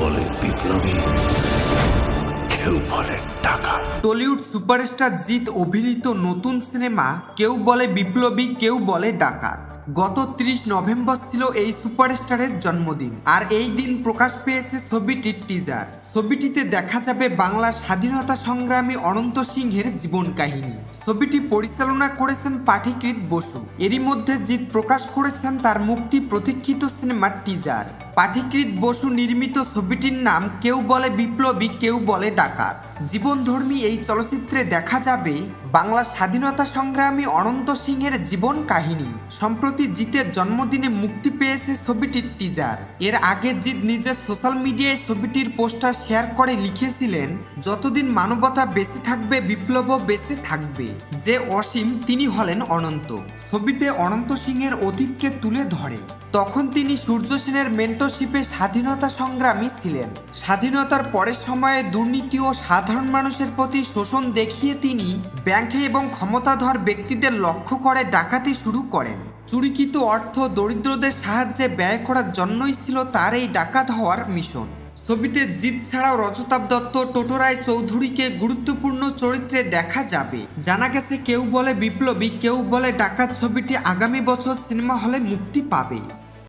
বলে বিপ্লবী, কেউ বলে টাকা টলিউড সুপারস্টার জিৎ অভিনীত নতুন সিনেমা, কেউ বলে বিপ্লবী, কেউ বলে ডাকাত। গত ৩০ নভেম্বর ছিল এই সুপারস্টারের জন্মদিন, আর এই দিন প্রকাশ পেয়েছে ছবিটির টিজার ছবিটিতে দেখা যাবে বাংলা স্বাধীনতা সংগ্রামী অনন্ত সিংহের জীবন কাহিনী। ছবিটি পরিচালনা করেছেন পাঠিকৃত বসু। এরই মধ্যে জিৎ প্রকাশ করেছেন তার মুক্তি প্রতীক্ষিত সিনেমার টিজার পাঠিকৃত বসু নির্মিত ছবিটির নাম কেউ বলে বিপ্লবী, কেউ বলে ডাকাত। জীবনধর্মী এই চলচ্চিত্রে দেখা যাবে বাংলা স্বাধীনতা সংগ্রামী অনন্ত সিংহের জীবন কাহিনী। সম্প্রতি জিতের জন্মদিনে মুক্তি পেয়েছে ছবিটির টিজার এর আগে জিৎ নিজের সোশ্যাল মিডিয়ায় ছবিটির পোস্টার শেয়ার করে লিখেছিলেন, যতদিন মানবতা বেঁচে থাকবে, বিপ্লবও বেঁচে থাকবে। যে অসীম, তিনি হলেন অনন্ত। ছবিতে অনন্ত সিংহের অতীতকে তুলে ধরে। তখন তিনি সূর্য সেনের মেন্টরশিপে স্বাধীনতা সংগ্রামী ছিলেন। স্বাধীনতার পরের সময়ে দুর্নীতি ও সাধারণ মানুষের প্রতি শোষণ দেখিয়ে তিনি ব্যাংকে এবং ক্ষমতাধর ব্যক্তিদের লক্ষ্য করে ডাকাতি শুরু করেন। চুরিকৃত অর্থ দরিদ্রদের সাহায্যে ব্যয় করার জন্যই ছিল তার এই ডাকাত হওয়ার মিশন। ছবিতে জিৎ ছাড়াও রজতাভ দত্ত টোটোরায় চৌধুরীকে গুরুত্বপূর্ণ চরিত্রে দেখা যাবে। জানা গেছে, কেউ বলে বিপ্লবী, কেউ বলে ডাকাত ছবিটি আগামী বছর সিনেমা হলে মুক্তি পাবে।